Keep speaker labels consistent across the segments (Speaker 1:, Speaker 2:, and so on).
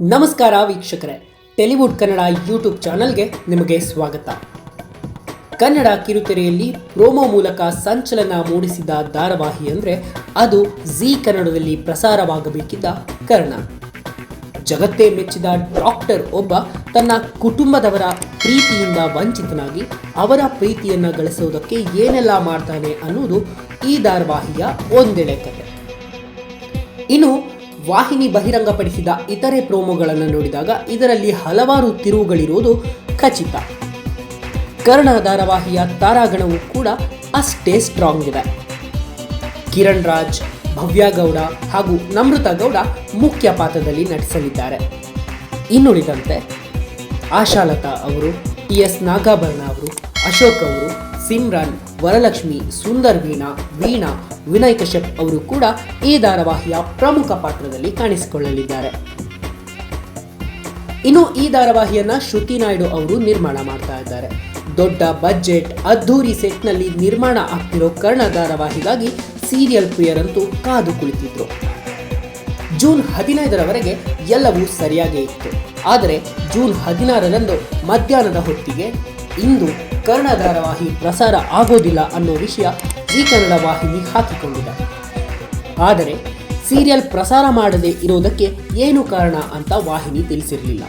Speaker 1: ನಮಸ್ಕಾರ ವೀಕ್ಷಕರೇ ಟೆಲಿವುಡ್ ಕನ್ನಡ ಯೂಟ್ಯೂಬ್ ಚಾನಲ್ಗೆ ನಿಮಗೆ ಸ್ವಾಗತ. ಕನ್ನಡ ಕಿರುತೆರೆಯಲ್ಲಿ ಪ್ರೋಮೋ ಮೂಲಕ ಸಂಚಲನ ಮೂಡಿಸಿದ ಧಾರಾವಾಹಿ ಅಂದರೆ ಅದು ಜಿ ಕನ್ನಡದಲ್ಲಿ ಪ್ರಸಾರವಾಗಬೇಕಿದ್ದ ಕರ್ಣ. ಜಗತ್ತೇ ಮೆಚ್ಚಿದ ಡಾಕ್ಟರ್ ಒಬ್ಬ ತನ್ನ ಕುಟುಂಬದವರ ಪ್ರೀತಿಯಿಂದ ವಂಚಿತನಾಗಿ ಅವರ ಪ್ರೀತಿಯನ್ನು ಗಳಿಸೋದಕ್ಕೆ ಏನೆಲ್ಲ ಮಾಡ್ತಾನೆ ಅನ್ನೋದು ಈ ಧಾರಾವಾಹಿಯ ಒಂದೆಳೆ ಕಥೆ ಇನ್ನು ವಾಹಿನಿ ಬಹಿರಂಗಪಡಿಸಿದ ಇತರೆ ಪ್ರೋಮೋಗಳನ್ನು ನೋಡಿದಾಗ ಇದರಲ್ಲಿ ಹಲವಾರು ತಿರುವುಗಳಿರುವುದು ಖಚಿತ. ಕರ್ಣ ಧಾರಾವಾಹಿಯ ತಾರಾಗಣವು ಕೂಡ ಅಷ್ಟೇ ಸ್ಟ್ರಾಂಗ್ ಇದೆ. ಕಿರಣ್ ರಾಜ್ ಭವ್ಯಗೌಡ ಹಾಗೂ ನಮೃತ ಗೌಡ ಮುಖ್ಯ ಪಾತ್ರದಲ್ಲಿ ನಟಿಸಲಿದ್ದಾರೆ. ಇನ್ನುಳಿದಂತೆ ಆಶಾಲತಾ ಅವರು, ಟಿ ಎಸ್ ನಾಗಾಭರಣ ಅವರು, ಅಶೋಕ್ ಅವರು ಸಿಮ್ರಾನ್, ವರಲಕ್ಷ್ಮಿ, ಸುಂದರ್ ವೀಣಾ ವೀಣಾ, ವಿನಯ್ ಕಶ್ಯಪ್ ಅವರು ಕೂಡ ಈ ಧಾರಾವಾಹಿಯ ಪ್ರಮುಖ ಪಾತ್ರದಲ್ಲಿ ಕಾಣಿಸಿಕೊಳ್ಳಲಿದ್ದಾರೆ. ಇನ್ನು ಈ ಧಾರಾವಾಹಿಯನ್ನ ಶ್ರುತಿ ನಾಯ್ಡು ಅವರು ನಿರ್ಮಾಣ ಮಾಡ್ತಾ ಇದ್ದಾರೆ. ದೊಡ್ಡ ಬಜೆಟ್, ಅದ್ಧೂರಿ ಸೆಟ್ನಲ್ಲಿ ನಿರ್ಮಾಣ ಆಗ್ತಿರೋ ಕರ್ಣ ಧಾರಾವಾಹಿಗಾಗಿ ಸೀರಿಯಲ್ ಪ್ರಿಯರಂತೂ ಕಾದು ಕುಳಿತಿದ್ರು. ಜೂನ್ ಹದಿನೈದರವರೆಗೆ ಎಲ್ಲವೂ ಸರಿಯಾಗೇ ಇತ್ತು. ಆದರೆ ಜೂನ್ ಹದಿನಾರರಂದು ಮಧ್ಯಾಹ್ನದ ಹೊತ್ತಿಗೆ ಇಂದು ಕರ್ಣ ಧಾರಾವಾಹಿ ಪ್ರಸಾರ ಆಗೋದಿಲ್ಲ ಅನ್ನೋ ವಿಷಯ ಈ ಕನ್ನಡ ವಾಹಿನಿ ಹಾಕಿಕೊಂಡಿದೆ. ಆದರೆ ಸೀರಿಯಲ್ ಪ್ರಸಾರ ಮಾಡದೇ ಇರೋದಕ್ಕೆ ಏನು ಕಾರಣ ಅಂತ ವಾಹಿನಿ ತಿಳಿಸಿರಲಿಲ್ಲ.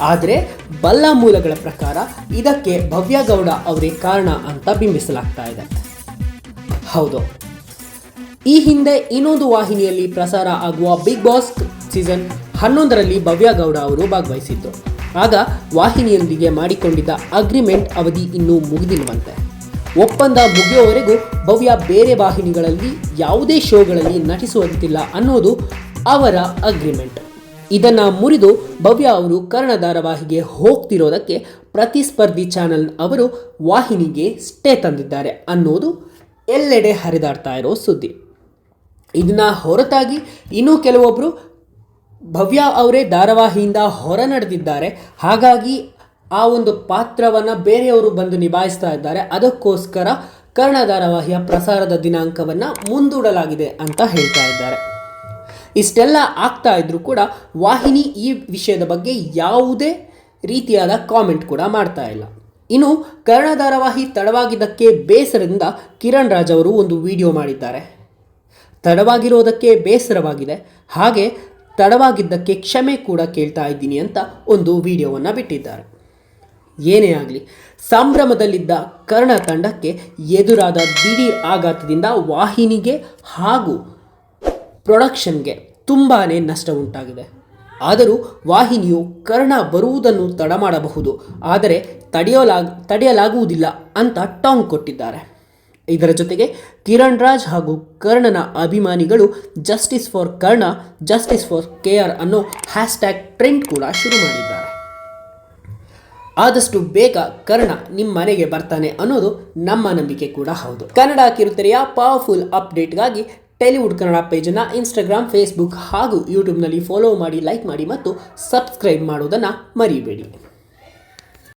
Speaker 1: ಆದರೆ ಬಲ್ಲ ಮೂಲಗಳ ಪ್ರಕಾರ ಇದಕ್ಕೆ ಭವ್ಯಗೌಡ ಅವರೇ ಕಾರಣ ಅಂತ ಬಿಂಬಿಸಲಾಗ್ತಾ ಇದೆ. ಹೌದು. ಈ ಹಿಂದೆ ಇನ್ನೊಂದು ವಾಹಿನಿಯಲ್ಲಿ ಪ್ರಸಾರ ಆಗುವ ಬಿಗ್ ಬಾಸ್ ಸೀಸನ್ ಹನ್ನೊಂದರಲ್ಲಿ ಭವ್ಯಗೌಡ ಅವರು ಭಾಗವಹಿಸಿದ್ದು. ಆಗ ವಾಹಿನಿಯೊಂದಿಗೆ ಮಾಡಿಕೊಂಡಿದ್ದ ಅಗ್ರಿಮೆಂಟ್ ಅವಧಿ ಇನ್ನೂ ಮುಗಿದಿಲ್ಲವಂತೆ. ಒಪ್ಪಂದ ಮುಗಿಯುವವರೆಗೂ ಭವ್ಯ ಬೇರೆ ವಾಹಿನಿಗಳಲ್ಲಿ ಯಾವುದೇ ಶೋಗಳಲ್ಲಿ ನಟಿಸುವಂತಿಲ್ಲ ಅನ್ನೋದು ಅವರ ಅಗ್ರಿಮೆಂಟ್. ಇದನ್ನ ಮುರಿದು ಭವ್ಯ ಅವರು ಕರ್ಣ ಧಾರಾವಾಹಿಗೆ ಹೋಗ್ತಿರೋದಕ್ಕೆ ಪ್ರತಿಸ್ಪರ್ಧಿ ಚಾನೆಲ್ ಅವರು ವಾಹಿನಿಗೆ ಸ್ಟೇ ತಂದಿದ್ದಾರೆ ಅನ್ನೋದು ಎಲ್ಲೆಡೆ ಹರಿದಾಡ್ತಾ ಇರೋ ಸುದ್ದಿ. ಇದನ್ನ ಹೊರತಾಗಿ ಇನ್ನೂ ಕೆಲವೊಬ್ಬರು ಭವ್ಯ ಅವರೇ ಧಾರಾವಾಹಿಯಿಂದ ಹೊರ ನಡೆದಿದ್ದಾರೆ ಹಾಗಾಗಿ ಆ ಒಂದು ಪಾತ್ರವನ್ನು ಬೇರೆಯವರು ಬಂದು ನಿಭಾಯಿಸ್ತಾ ಇದ್ದಾರೆ. ಅದಕ್ಕೋಸ್ಕರ ಕರ್ಣ ಧಾರಾವಾಹಿಯ ಪ್ರಸಾರದ ದಿನಾಂಕವನ್ನು ಮುಂದೂಡಲಾಗಿದೆ ಅಂತ ಹೇಳ್ತಾ ಇದ್ದಾರೆ. ಇಷ್ಟೆಲ್ಲ ಆಗ್ತಾ ಇದ್ರೂ ಕೂಡ ವಾಹಿನಿ ಈ ವಿಷಯದ ಬಗ್ಗೆ ಯಾವುದೇ ರೀತಿಯಾದ ಕಾಮೆಂಟ್ ಕೂಡ ಮಾಡ್ತಾ ಇಲ್ಲ. ಇನ್ನು ಕರ್ಣ ಧಾರಾವಾಹಿ ತಡವಾಗಿದ್ದಕ್ಕೆ ಬೇಸರದಿಂದ ಕಿರಣ್ ರಾಜ್ ಅವರು ಒಂದು ವಿಡಿಯೋ ಮಾಡಿದ್ದಾರೆ. ತಡವಾಗಿರೋದಕ್ಕೆ ಬೇಸರವಾಗಿದೆ. ಹಾಗೆ ತಡವಾಗಿದ್ದಕ್ಕೆ ಕ್ಷಮೆ ಕೂಡ ಕೇಳ್ತಾ ಇದ್ದೀನಿ ಅಂತ ಒಂದು ವಿಡಿಯೋವನ್ನು ಬಿಟ್ಟಿದ್ದಾರೆ. ಏನೇ ಆಗಲಿ, ಸಂಭ್ರಮದಲ್ಲಿದ್ದ ಕರ್ಣ ತಂಡಕ್ಕೆ ಎದುರಾದ ದಿಢೀರ್ ಆಘಾತದಿಂದ ವಾಹಿನಿಗೆ ಹಾಗೂ ಪ್ರೊಡಕ್ಷನ್ಗೆ ತುಂಬಾ ನಷ್ಟ ಉಂಟಾಗಿದೆ. ಆದರೂ ವಾಹಿನಿಯು ಕರ್ಣ ಬರುವುದನ್ನು ತಡ ಮಾಡಬಹುದು, ಆದರೆ ತಡೆಯಲಾಗ, ತಡೆಯಲಾಗುವುದಿಲ್ಲ ಅಂತ ಟಾಂಗ್ ಕೊಟ್ಟಿದ್ದಾರೆ. ಇದರ ಜೊತೆಗೆ ಕಿರಣ್ ರಾಜ್ ಹಾಗೂ ಕರ್ಣನ ಅಭಿಮಾನಿಗಳು justice for Karna justice for K R ಅನ್ನೋ ಹ್ಯಾಶ್ಟ್ಯಾಗ್ ಟ್ರೆಂಡ್ ಕೂಡ ಶುರು ಮಾಡಿದ್ದಾರೆ. ಆದಷ್ಟು ಬೇಗ ಕರ್ಣ ನಿಮ್ಮ ಮನೆಗೆ ಬರ್ತಾನೆ ಅನ್ನೋದು ನಮ್ಮ ನಂಬಿಕೆ ಕೂಡ ಹೌದು. ಕನ್ನಡ ಕಿರುತೆರೆಯ ಪವರ್ಫುಲ್ ಅಪ್ಡೇಟ್ಗಾಗಿ ಟೆಲಿವುಡ್ ಕನ್ನಡ ಪೇಜನ್ನು ಇನ್ಸ್ಟಾಗ್ರಾಮ್ ಫೇಸ್ಬುಕ್ ಹಾಗೂ ಯೂಟ್ಯೂಬ್ನಲ್ಲಿ ಫಾಲೋ ಮಾಡಿ ಲೈಕ್ ಮಾಡಿ ಮತ್ತು ಸಬ್ಸ್ಕ್ರೈಬ್ ಮಾಡೋದನ್ನು ಮರಿಬೇಡಿ.